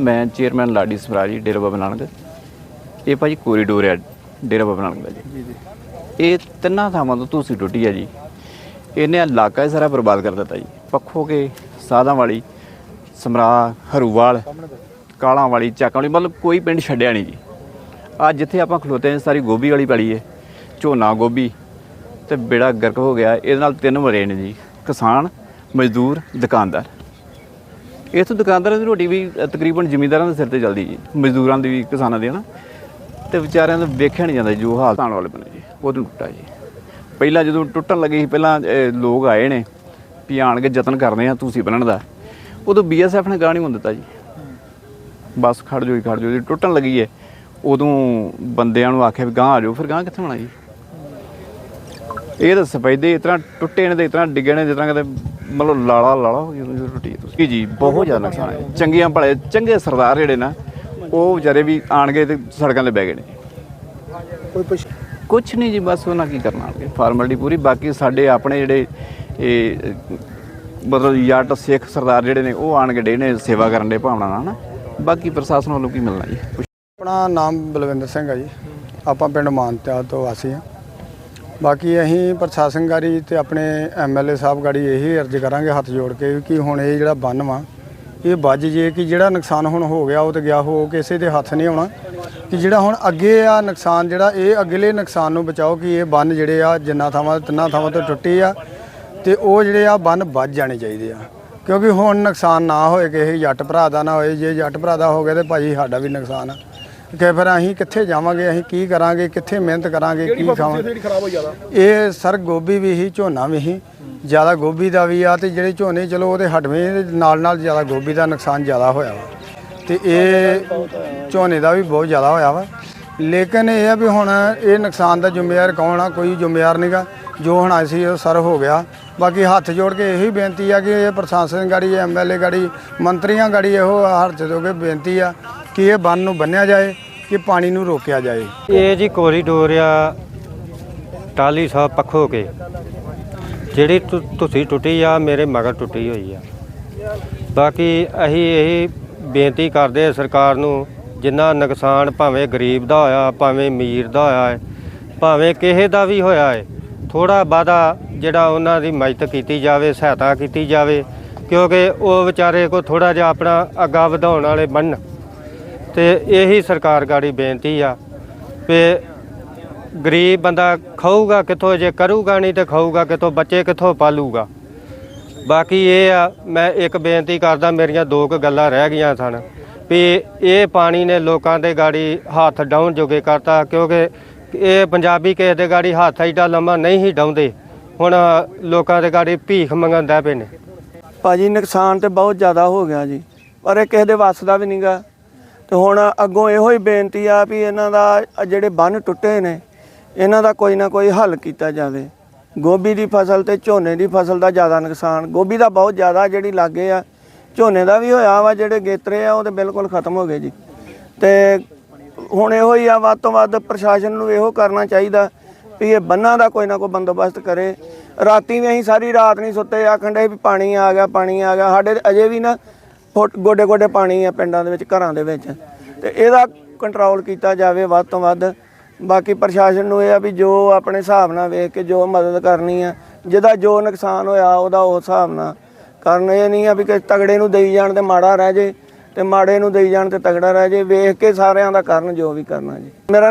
ਮੈਂ ਚੇਅਰਮੈਨ ਲਾਡੀ ਸਵਰਾਜੀ ਡੇਰਾ ਬਾਬਾ ਨਾਨਕ। ਇਹ ਭਾਜੀ ਕੋਰੀਡੋਰ ਹੈ ਡੇਰਾ ਬਾਬਾ ਨਾਨਕ ਦਾ ਜੀ। ਜੀ ਇਹ ਤਿੰਨਾਂ ਥਾਵਾਂ ਤੋਂ ਤੁਸੀਂ ਟੁੱਟੀ ਹੈ ਜੀ। ਇਹਨੇ ਇਲਾਕਾ ਹੀ ਸਾਰਾ ਬਰਬਾਦ ਕਰ ਦਿੱਤਾ ਜੀ। ਪੱਖੋ ਕੇ ਸਾਧਾਂ ਵਾਲੀ ਸਮਰਾ ਹਰੂਵਾਲ ਕਾਲਾਂ ਵਾਲੀ ਚੱਕਾਂ ਵਾਲੀ ਮਤਲਬ ਕੋਈ ਪਿੰਡ ਛੱਡਿਆ ਨਹੀਂ ਜੀ। ਅੱਜ ਜਿੱਥੇ ਆਪਾਂ ਖਲੋਤੇ ਹਾਂ ਸਾਰੀ ਗੋਭੀ ਵਾਲੀ ਪੈਲੀ ਹੈ। ਝੋਨਾ ਗੋਭੀ ਤੇ ਬੇੜਾ ਗਰਕ ਹੋ ਗਿਆ। ਇਹਦੇ ਨਾਲ ਤਿੰਨ ਮਰੇ ਨੇ ਜੀ। ਕਿਸਾਨ ਮਜ਼ਦੂਰ ਦੁਕਾਨਦਾਰ। ਇਥੋਂ ਦੁਕਾਨਦਾਰਾਂ ਦੀ ਰੋਟੀ ਵੀ ਤਕਰੀਬਨ ਜ਼ਿਮੀਂਦਾਰਾਂ ਦੇ ਸਿਰ ਤੇ ਚੱਲਦੀ ਜੀ। ਮਜ਼ਦੂਰਾਂ ਦੀ ਵੀ, ਕਿਸਾਨਾਂ ਦੀ, ਹਨਾ? ਤੇ ਵਿਚਾਰਿਆਂ ਦਾ ਵੇਖਿਆ ਨਹੀਂ ਜਾਂਦਾ ਜੋ ਹਾਲਤ ਆਉਣ ਵਾਲੇ ਬਣੇ ਜੀ ਉਦੋਂ ਟੁੱਟਾ ਜੀ। ਪਹਿਲਾਂ ਜਦੋਂ ਟੁੱਟਣ ਲੱਗੀ ਸੀ, ਪਹਿਲਾਂ ਲੋਕ ਆਏ ਨੇ ਵੀ ਆਣ ਕੇ ਯਤਨ ਕਰਦੇ ਆ ਤੁਸੀਂ ਬਣਨ ਦਾ। ਉਦੋਂ ਬੀਐਸਐਫ ਨੇ ਗਾਹ ਨਹੀਂ ਹੋਣ ਦਿੱਤਾ ਜੀ। ਬਸ ਖੜ ਜੋ ਹੀ ਖੜ ਜੋ ਜੀ। ਟੁੱਟਣ ਲੱਗੀ ਹੈ ਉਦੋਂ ਬੰਦਿਆਂ ਨੂੰ ਆਖਿਆ ਵੀ ਗਾਂ ਆ ਜਾਓ, ਫਿਰ ਗਾਂ ਕਿੱਥੇ ਹੋਣਾ ਜੀ? ਇਹ ਤਾਂ ਸਫੈਦੇ, ਇਸ ਤਰ੍ਹਾਂ ਟੁੱਟੇ ਨੇ ਤੇ ਇਸ ਤਰ੍ਹਾਂ ਡਿੱਗੇ ਨੇ, ਜਿਸ ਤਰ੍ਹਾਂ ਕਹਿੰਦੇ ਮਤਲਬ ਲਾਲਾ ਲਾਲਾ ਹੋ ਗਿਆ, ਜਦੋਂ ਤੁਸੀਂ ਜੀ ਜੀ ਬਹੁਤ ਜ਼ਿਆਦਾ ਨੁਕਸਾਨ ਹੈ। ਚੰਗੀਆਂ ਭਲੇ, ਚੰਗੇ ਸਰਦਾਰ ਜਿਹੜੇ ਨਾ, ਉਹ ਵਿਚਾਰੇ ਵੀ ਆਣ ਗਏ ਤੇ ਸੜਕਾਂ ਤੇ ਬਹਿ ਗਏ ਨੇ। ਕੋਈ ਪੁੱਛ ਕੁਛ ਨਹੀਂ ਜੀ, ਬਸ ਉਹਨਾਂ ਕੀ ਕਰਨਾ ਆਣਗੇ ਫਾਰਮੈਲਿਟੀ ਪੂਰੀ, ਬਾਕੀ ਸਾਡੇ ਆਪਣੇ ਜਿਹੜੇ ਇਹ, ਮਤਲਬ ਜੱਟ ਸਿੱਖ ਸਰਦਾਰ ਜਿਹੜੇ ਨੇ, ਉਹ ਆਣ ਕੇ ਡੇ ਨੇ ਸੇਵਾ ਕਰਨ ਦੇ ਭਾਵਨਾ ਨਾਲ ਨਾ। ਬਾਕੀ ਪ੍ਰਸ਼ਾਸਨ ਵੱਲੋਂ ਕੀ ਮਿਲਣਾ ਜੀ? ਆਪਣਾ ਨਾਮ ਬਲਵਿੰਦਰ ਸਿੰਘ ਆ ਜੀ। ਆਪਾਂ ਪਿੰਡ ਮਾਨਤਿਆ ਤੋਂ ਵਾਸੀ ਹਾਂ। ਬਾਕੀ ਅਸੀਂ ਪ੍ਰਸ਼ਾਸਨ ਗਾੜੀ ਤੇ ਆਪਣੇ ਐਮਐਲਏ ਸਾਹਿਬ ਗਾੜੀ ਇਹੀ ਅਰਜ਼ ਕਰਾਂਗੇ ਹੱਥ ਜੋੜ ਕੇ ਕਿ ਹੁਣ ਇਹ ਜਿਹੜਾ ਬੰਨ ਵਾ, ਇਹ ਵੱਜ ਜੇ ਕਿ ਜਿਹੜਾ ਨੁਕਸਾਨ ਹੁਣ ਹੋ ਗਿਆ ਉਹ ਤੇ ਗਿਆ ਹੋ, ਕਿਸੇ ਦੇ ਹੱਥ ਨਹੀਂ ਆਉਣਾ। ਕਿ ਜਿਹੜਾ ਹੁਣ ਅੱਗੇ ਆ ਨੁਕਸਾਨ ਜਿਹੜਾ, ਇਹ ਅਗਲੇ ਨੁਕਸਾਨ ਨੂੰ ਬਚਾਓ ਕਿ ਇਹ ਬੰਨ ਜਿਹੜੇ ਆ ਜਿੰਨਾ ਥਾਵਾਂ, ਤਿੰਨਾਂ ਥਾਵਾਂ ਤੋਂ ਟੁੱਟੇ ਆ ਤੇ ਉਹ ਜਿਹੜੇ ਆ ਬੰਨ ਵੱਜ ਜਾਣੇ ਚਾਹੀਦੇ ਆ। ਕਿਉਂਕਿ ਹੁਣ ਨੁਕਸਾਨ ਨਾ ਹੋਏ, ਕਿਸੇ ਜੱਟ ਭਰਾ ਦਾ ਨਾ ਹੋਏ, ਜੇ ਜੱਟ ਭਰਾ ਦਾ ਹੋ ਗਿਆ ਤੇ ਭਾਜੀ ਸਾਡਾ ਵੀ ਨੁਕਸਾਨ ਆ। ਕਿ ਫਿਰ ਅਸੀਂ ਕਿੱਥੇ ਜਾਵਾਂਗੇ ਅਸੀਂ ਕੀ ਕਰਾਂਗੇ ਕਿੱਥੇ ਮਿਹਨਤ ਕਰਾਂਗੇ ਕੀ ਖਾਵਾਂਗੇ। ਇਹ ਸਰ ਗੋਭੀ ਵੀ ਹੀ ਝੋਨਾ ਵੀ ਹੀ ਜ਼ਿਆਦਾ ਗੋਭੀ ਦਾ ਵੀ ਆ ਤੇ ਜਿਹੜੇ ਝੋਨੇ ਚਲੋ ਉਹਦੇ ਹਟਵੇਂ ਦੇ ਨਾਲ ਨਾਲ ਜ਼ਿਆਦਾ ਗੋਭੀ ਦਾ ਨੁਕਸਾਨ ਜ਼ਿਆਦਾ ਹੋਇਆ ਵਾ। ਤੇ ਇਹ ਝੋਨੇ ਦਾ ਵੀ ਬਹੁਤ ਜ਼ਿਆਦਾ ਹੋਇਆ ਵਾ। ਲੇਕਿਨ ਇਹ ਆ ਵੀ ਹੁਣ ਇਹ ਨੁਕਸਾਨ ਦਾ ਜ਼ਿੰਮੇਵਾਰ ਕੌਣ ਆ ਕੋਈ ਜ਼ਿੰਮੇਵਾਰ ਨਹੀਂਗਾ ਜੋ ਹੁਣ ਅਸੀਂ ਉਹ ਸਰ ਹੋ ਗਿਆ। ਬਾਕੀ ਹੱਥ ਜੋੜ ਕੇ ਇਹੀ ਬੇਨਤੀ ਆ ਕਿ ਇਹ ਪ੍ਰਸ਼ਾਸਨ ਗਾੜੀ ਐਮਐਲਏ ਗਾੜੀ ਮੰਤਰੀਆਂ ਗਾੜੀ ਇਹੋ ਜੋੜ ਕੇ ਬੇਨਤੀ ਆ ਕਿ ਇਹ ਬੰਨ ਨੂੰ ਬੰਨਿਆ ਜਾਏ। ਕਿ ਪਾਣੀ ਨੂੰ ਰੋਕਿਆ ਜਾਏ। ਇਹ ਜੀ ਕੋਰੀਡੋਰ ਆ ਟਾਲੀ ਸਾਹਿਬ ਪੱਖੋ ਕੇ। ਜਿਹੜੀ ਤੁ- ਤੁਸੀਂ ਟੁੱਟੀ ਆ, ਮੇਰੇ ਮਗਰ ਟੁੱਟੀ ਹੋਈ ਆ। ਬਾਕੀ ਅਸੀਂ ਇਹ ਬੇਨਤੀ ਕਰਦੇ ਆ ਸਰਕਾਰ ਨੂੰ, ਜਿੰਨਾ ਨੁਕਸਾਨ ਭਾਵੇਂ ਗਰੀਬ ਦਾ ਹੋਇਆ, ਭਾਵੇਂ ਅਮੀਰ ਦਾ ਹੋਇਆ ਹੈ, ਭਾਵੇਂ ਕਿਸੇ ਦਾ ਵੀ ਹੋਇਆ ਹੈ ਥੋੜਾ ਬਾਦਾ ਜਿਹੜਾ ਉਹਨਾਂ ਦੀ ਮਦਦ ਕੀਤੀ ਜਾਵੇ, ਸਹਾਇਤਾ ਕੀਤੀ ਜਾਵੇ, ਕਿਉਂਕਿ ਉਹ ਵਿਚਾਰੇ ਕੋ ਥੋੜਾ ਜਿਹਾ ਆਪਣਾ ਅੱਗਾ ਵਧਾਉਣ ਵਾਲੇ ਬਣਨ। ਤੇ ਇਹੀ ਸਰਕਾਰ ਗਾੜੀ ਬੇਨਤੀ ਆ ਵੀ ਗਰੀਬ ਬੰਦਾ ਖਾਊਗਾ ਕਿੱਥੋਂ, ਜੇ ਕਰੂਗਾ ਨਹੀਂ ਤੇ ਖਾਊਗਾ ਕਿੱਥੋਂ, ਬੱਚੇ ਕਿੱਥੋਂ ਪਾਲੂਗਾ। ਬਾਕੀ ਇਹ ਆ, ਮੈਂ ਇੱਕ ਬੇਨਤੀ ਕਰਦਾ, ਮੇਰੀਆਂ ਦੋ ਕੁ ਗੱਲਾਂ ਰਹਿ ਗਈਆਂ ਸਨ ਵੀ ਇਹ ਪਾਣੀ ਨੇ ਲੋਕਾਂ ਦੇ ਗਾੜੀ ਹੱਥ ਡਾਉਣ ਜੋਗੇ ਕਰਤਾ, ਕਿਉਂਕਿ ਇਹ ਪੰਜਾਬੀ ਕਿਸੇ ਦੇ ਗਾੜੀ ਹੱਥ ਐਡਾ ਲੰਮਾ ਨਹੀਂ ਹੀ ਡਾਉਂਦੇ। ਹੁਣ ਲੋਕਾਂ ਦੇ ਗਾੜੀ ਭੀਖ ਮੰਗਣ ਪਏ ਨੇ। ਭਾਜੀ, ਨੁਕਸਾਨ ਤੇ ਬਹੁਤ ਜ਼ਿਆਦਾ ਹੋ ਗਿਆ ਜੀ। ਪਰ ਇਹ ਕਿਸੇ ਦੇ ਵੱਸ ਦਾ ਵੀ ਨਹੀਂਗਾ ਤੇ ਹੁਣ ਅੱਗੋਂ ਇਹੋ ਹੀ ਬੇਨਤੀ ਆ ਵੀ ਇਹਨਾਂ ਦਾ ਆਹ ਜਿਹੜੇ ਬੰਨ ਟੁੱਟੇ ਨੇ, ਇਹਨਾਂ ਦਾ ਕੋਈ ਨਾ ਕੋਈ ਹੱਲ ਕੀਤਾ ਜਾਵੇ। ਗੋਭੀ ਦੀ ਫਸਲ ਤੇ ਝੋਨੇ ਦੀ ਫਸਲ ਦਾ ਜ਼ਿਆਦਾ ਨੁਕਸਾਨ, ਗੋਭੀ ਦਾ ਬਹੁਤ ਜ਼ਿਆਦਾ ਜਿਹੜੀ ਲਾਗੇ ਆ, ਝੋਨੇ ਦਾ ਵੀ ਹੋਇਆ ਵਾ, ਜਿਹੜੇ ਗੇਤਰੇ ਆ, ਉਹ ਤੇ ਬਿਲਕੁਲ ਖਤਮ ਹੋ ਗਏ ਜੀ। ਤੇ ਹੁਣ ਇਹੋ ਹੀ ਆ, ਵੱਧ ਤੋਂ ਵੱਧ ਪ੍ਰਸ਼ਾਸਨ ਨੂੰ ਇਹੋ ਕਰਨਾ ਚਾਹੀਦਾ ਵੀ ਇਹ ਬੰਨਾਂ ਦਾ ਕੋਈ ਨਾ ਕੋਈ ਬੰਦੋਬਸਤ ਕਰੇ। ਰਾਤੀ ਵੀ ਅਸੀਂ ਸਾਰੀ ਰਾਤ ਨਹੀਂ ਸੁੱਤੇ, ਆਖਣ ਦੇ ਵੀ ਪਾਣੀ ਆ ਗਿਆ, ਪਾਣੀ ਆ ਗਿਆ, ਸਾਡੇ ਤੇ ਅਜੇ ਵੀ ਨਾ ਫੁੱਟ ਗੋਡੇ ਗੋਡੇ ਪਾਣੀ ਆ ਪਿੰਡਾਂ ਦੇ ਵਿੱਚ, ਘਰਾਂ ਦੇ ਵਿੱਚ। ਤੇ ਇਹਦਾ ਕੰਟਰੋਲ ਕੀਤਾ ਜਾਵੇ ਵੱਧ ਤੋਂ ਵੱਧ। ਬਾਕੀ ਪ੍ਰਸ਼ਾਸਨ ਨੂੰ ਇਹ ਆ ਵੀ ਜੋ ਆਪਣੇ ਹਿਸਾਬ ਨਾਲ ਵੇਖ ਕੇ ਜੋ ਮਦਦ ਕਰਨੀ ਆ, ਜਿਹਦਾ ਜੋ ਨੁਕਸਾਨ ਹੋਇਆ ਉਹਦਾ ਉਸ ਹਿਸਾਬ ਨਾਲ। ਕਰਨ ਇਹ ਨਹੀਂ ਆ ਵੀ ਕਿ ਤਗੜੇ ਨੂੰ ਦੇਈ ਜਾਣ ਤੇ ਮਾੜਾ ਰਹਿ ਜੇ, ਤੇ ਮਾੜੇ ਨੂੰ ਦੇਈ ਜਾਣ ਤੇ ਤਗੜਾ ਰਹਿ ਜੇ। ਵੇਖ ਕੇ ਸਾਰਿਆਂ ਦਾ ਕਰਨ ਜੋ ਵੀ ਕਰਨਾ ਜੀ। ਮੇਰਾ